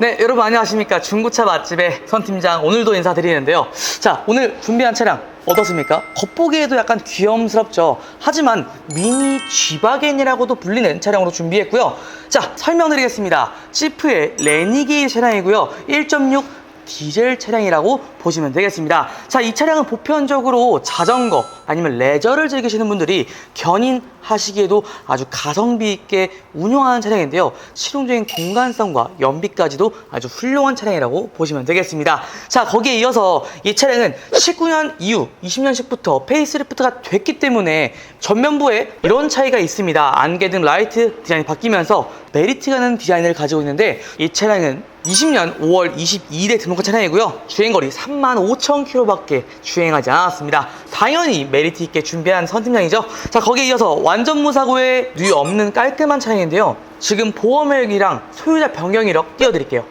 네, 여러분 안녕하십니까. 중고차 맛집의 선 팀장 오늘도 인사드리는데요. 자, 오늘 준비한 차량 어떻습니까? 겉보기에도 약간 귀염스럽죠. 하지만 미니 G바겐이라고도 불리는 차량으로 준비했고요. 자, 설명드리겠습니다. 지프의 레니게이 차량이고요. 1.6 디젤 차량이라고 보시면 되겠습니다. 자, 이 차량은 보편적으로 자전거 아니면 레저를 즐기시는 분들이 견인하시기에도 아주 가성비 있게 운용하는 차량인데요. 실용적인 공간성과 연비까지도 아주 훌륭한 차량이라고 보시면 되겠습니다. 자, 거기에 이어서 이 차량은 19년 이후 20년식부터 페이스리프트가 됐기 때문에 전면부에 이런 차이가 있습니다. 안개 등 라이트 디자인이 바뀌면서 메리트가 있는 디자인을 가지고 있는데 이 차량은 20년 5월 22일에 등록한 차량이고요. 주행거리 3만 5천 킬로밖에 주행하지 않았습니다. 당연히 메리트 있게 준비한 선팀장이죠. 자, 거기에 이어서 완전 무사고에 누이 없는 깔끔한 차량인데요. 지금 보험액이랑 소유자 변경 이력 띄워드릴게요.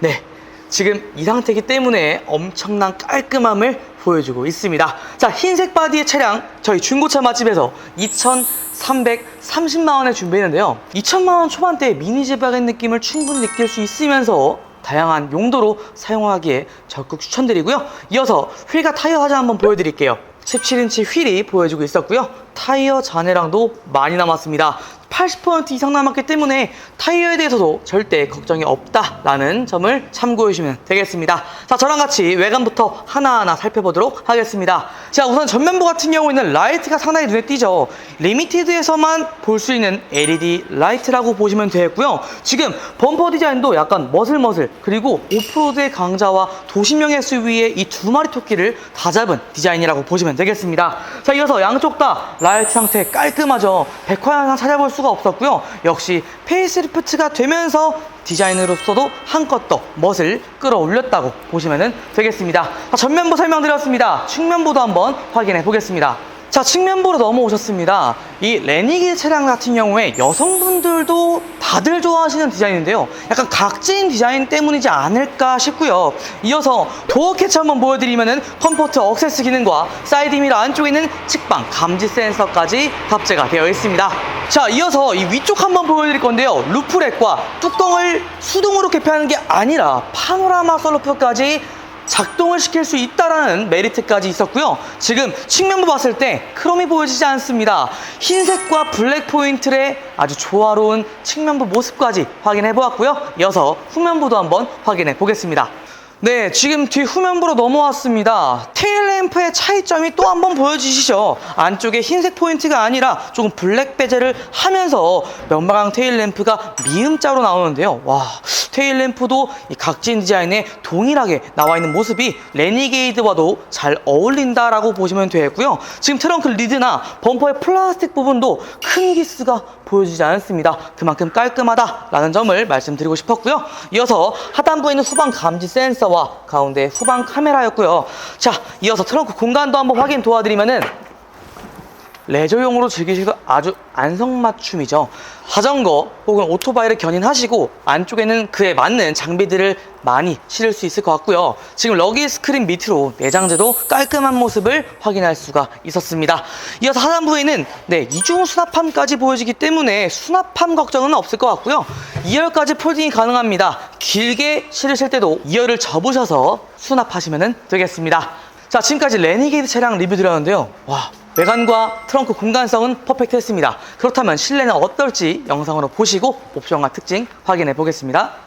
네. 지금 이 상태이기 때문에 엄청난 깔끔함을 보여주고 있습니다. 자, 흰색 바디의 차량 저희 중고차 맛집에서 2,330만 원에 준비했는데요. 2천만 원 초반대 미니 지바겐 느낌을 충분히 느낄 수 있으면서 다양한 용도로 사용하기에 적극 추천드리고요. 이어서 휠과 타이어 화장 한번 보여드릴게요. 17인치 휠이 보여주고 있었고요. 타이어 잔해량도 많이 남았습니다. 80% 이상 남았기 때문에 타이어에 대해서도 절대 걱정이 없다라는 점을 참고해 주시면 되겠습니다. 자, 저랑 같이 외관부터 하나하나 살펴보도록 하겠습니다. 자, 우선 전면부 같은 경우에는 라이트가 상당히 눈에 띄죠. 리미티드에서만 볼 수 있는 LED 라이트라고 보시면 되겠고요. 지금 범퍼 디자인도 약간 머슬머슬 그리고 오프로드의 강자와 도심형 SUV의 이 두 마리 토끼를 다 잡은 디자인이라고 보시면 되겠습니다. 자, 이어서 양쪽 다 라이트 상태 깔끔하죠. 백화 현상 찾아볼 수가 없었고요. 역시 페이스리프트가 되면서 디자인으로서도 한껏 더 멋을 끌어올렸다고 보시면 되겠습니다. 자, 전면부 설명드렸습니다. 측면부도 한번 확인해 보겠습니다. 자, 측면부로 넘어오셨습니다. 이 레니기 차량 같은 경우에 여성분들도 다들 좋아하시는 디자인인데요. 약간 각진 디자인 때문이지 않을까 싶고요. 이어서 도어 캐치 한번 보여드리면은 컴포트 억세스 기능과 사이드 미러 안쪽에 있는 측방 감지 센서까지 탑재가 되어 있습니다. 자, 이어서 이 위쪽 한번 보여드릴 건데요. 루프렉과 뚜껑을 수동으로 개폐하는 게 아니라 파노라마 썬루프까지 작동을 시킬 수 있다라는 메리트까지 있었고요. 지금 측면부 봤을 때 크롬이 보여지지 않습니다. 흰색과 블랙 포인트의 아주 조화로운 측면부 모습까지 확인해 보았고요. 이어서 후면부도 한번 확인해 보겠습니다. 네, 지금 뒤 후면부로 넘어왔습니다. 테일램프의 차이점이 또 한 번 보여주시죠. 안쪽에 흰색 포인트가 아니라 조금 블랙 베젤을 하면서 면방향 테일램프가 미음자로 나오는데요. 와, 테일램프도 이 각진 디자인에 동일하게 나와 있는 모습이 레니게이드와도 잘 어울린다라고 보시면 되겠고요. 지금 트렁크 리드나 범퍼의 플라스틱 부분도 큰 기스가 보여지지 않습니다. 그만큼 깔끔하다라는 점을 말씀드리고 싶었고요. 이어서 하단부에 있는 후방 감지 센서와 가운데 후방 카메라였고요. 자, 이어서 트렁크 공간도 한번 확인 도와드리면은 레저용으로 즐기시기 아주 안성맞춤이죠. 자전거 혹은 오토바이를 견인하시고 안쪽에는 그에 맞는 장비들을 많이 실을 수 있을 것 같고요. 지금 러기 스크린 밑으로 내장재도 깔끔한 모습을 확인할 수가 있었습니다. 이어서 하단부에는 네, 이중 수납함까지 보여지기 때문에 수납함 걱정은 없을 것 같고요. 2열까지 폴딩이 가능합니다. 길게 실으실 때도 2열을 접으셔서 수납하시면 되겠습니다. 자, 지금까지 레니게이드 차량 리뷰 드렸는데요. 와, 외관과 트렁크 공간성은 퍼펙트했습니다. 그렇다면 실내는 어떨지 영상으로 보시고 옵션과 특징 확인해 보겠습니다.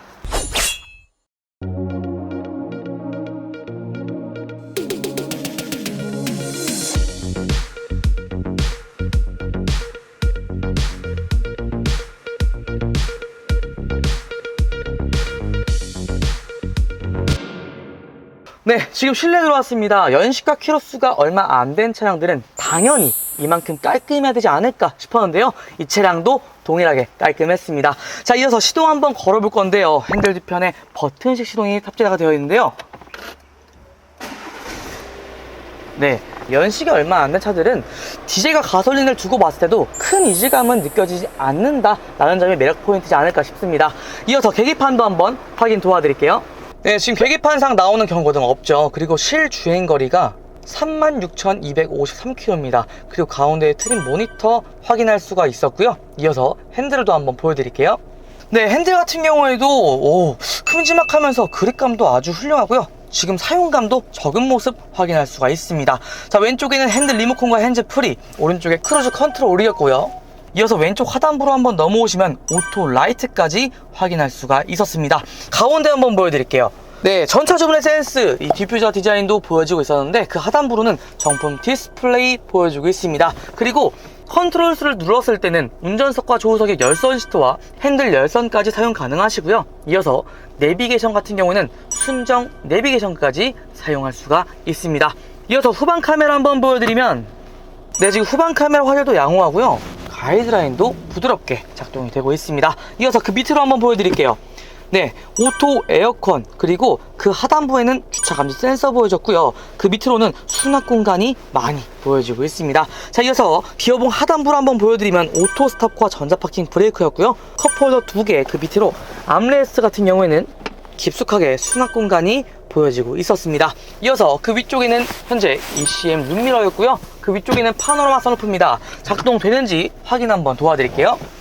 네, 지금 실내 들어왔습니다. 연식과 키로수가 얼마 안 된 차량들은 당연히 이만큼 깔끔해야 되지 않을까 싶었는데요. 이 차량도 동일하게 깔끔했습니다. 자, 이어서 시동 한번 걸어볼 건데요. 핸들 뒤편에 버튼식 시동이 탑재가 되어 있는데요. 네, 연식이 얼마 안 된 차들은 디젤과 가솔린을 두고 봤을 때도 큰 이질감은 느껴지지 않는다라는 점이 매력 포인트지 않을까 싶습니다. 이어서 계기판도 한번 확인 도와드릴게요. 네, 지금 계기판상 나오는 경고등 없죠. 그리고 실 주행 거리가 36,253km입니다. 그리고 가운데 트림 모니터 확인할 수가 있었고요. 이어서 핸들도 한번 보여드릴게요. 네, 핸들 같은 경우에도 오, 큼지막하면서 그립감도 아주 훌륭하고요. 지금 사용감도 적은 모습 확인할 수가 있습니다. 자, 왼쪽에는 핸들 리모컨과 핸즈 프리, 오른쪽에 크루즈 컨트롤이었고요. 이어서 왼쪽 하단부로 한번 넘어오시면 오토 라이트까지 확인할 수가 있었습니다. 가운데 한번 보여드릴게요. 네, 전차 주문의 센스, 이 디퓨저 디자인도 보여지고 있었는데 그 하단부로는 정품 디스플레이 보여주고 있습니다. 그리고 컨트롤 수를 눌렀을 때는 운전석과 조수석의 열선 시트와 핸들 열선까지 사용 가능하시고요. 이어서 내비게이션 같은 경우는 순정 내비게이션까지 사용할 수가 있습니다. 이어서 후방 카메라 한번 보여드리면 네, 지금 후방 카메라 화질도 양호하고요. 가이드라인도 부드럽게 작동이 되고 있습니다. 이어서 그 밑으로 한번 보여드릴게요. 네, 오토 에어컨 그리고 그 하단부에는 주차 감지 센서 보여졌고요. 그 밑으로는 수납 공간이 많이 보여지고 있습니다. 자, 이어서 기어봉 하단부를 한번 보여드리면 오토 스탑과 전자 파킹 브레이크였고요. 컵홀더 두 개, 그 밑으로 암레스트 같은 경우에는 깊숙하게 수납 공간이 보여지고 있었습니다. 이어서 그 위쪽에는 현재 ECM 룸미러였고요. 그 위쪽에는 파노라마 선루프입니다. 작동되는지 확인 한번 도와드릴게요.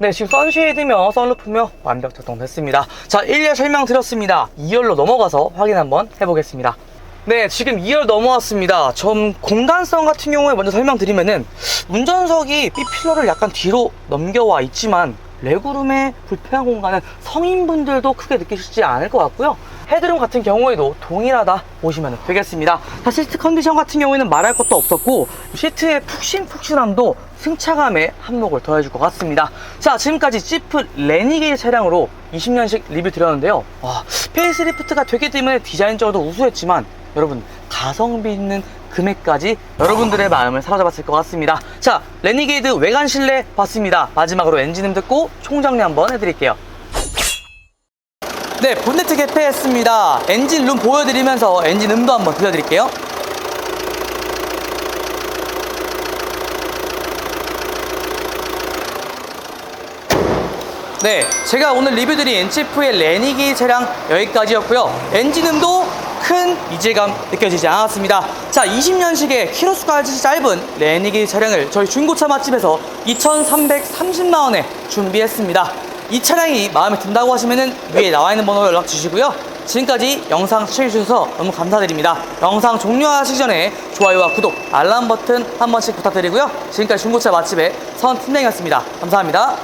네, 지금 선쉐이드며 선루프며 완벽 작동됐습니다. 자, 1열 설명 드렸습니다. 2열로 넘어가서 확인 한번 해보겠습니다. 네, 지금 2열 넘어왔습니다. 좀 공간성 같은 경우에 먼저 설명드리면은 운전석이 B필러를 약간 뒤로 넘겨와 있지만 레그룸의 불편한 공간은 성인분들도 크게 느끼시지 않을 것 같고요. 헤드룸 같은 경우에도 동일하다 보시면 되겠습니다. 자, 시트 컨디션 같은 경우에는 말할 것도 없었고 시트의 푹신푹신함도 승차감에 한몫을 더해줄 것 같습니다. 자, 지금까지 지프 레니게이 차량으로 20년씩 리뷰 드렸는데요. 와, 페이스리프트가 되기 때문에 디자인적으로 우수했지만 여러분 가성비 있는 금액까지 여러분들의 마음을 사로잡았을 것 같습니다. 자, 레니게이드 외관 실내 봤습니다. 마지막으로 엔진음 듣고 총정리 한번 해드릴게요. 네, 본네트 개폐했습니다. 엔진 룸 보여드리면서 엔진 음도 한번 들려드릴게요. 네, 제가 오늘 리뷰드린 엔치프의 레니기 차량 여기까지였고요. 엔진음도 큰 이질감 느껴지지 않았습니다. 자, 20년식의 키로수가 아주 짧은 레니기 차량을 저희 중고차 맛집에서 2,330만 원에 준비했습니다. 이 차량이 마음에 든다고 하시면은 위에 나와 있는 번호로 연락 주시고요. 지금까지 영상 시청해주셔서 너무 감사드립니다. 영상 종료하시기 전에 좋아요와 구독, 알람 버튼 한 번씩 부탁드리고요. 지금까지 중고차 맛집의 선 팀장이었습니다. 감사합니다.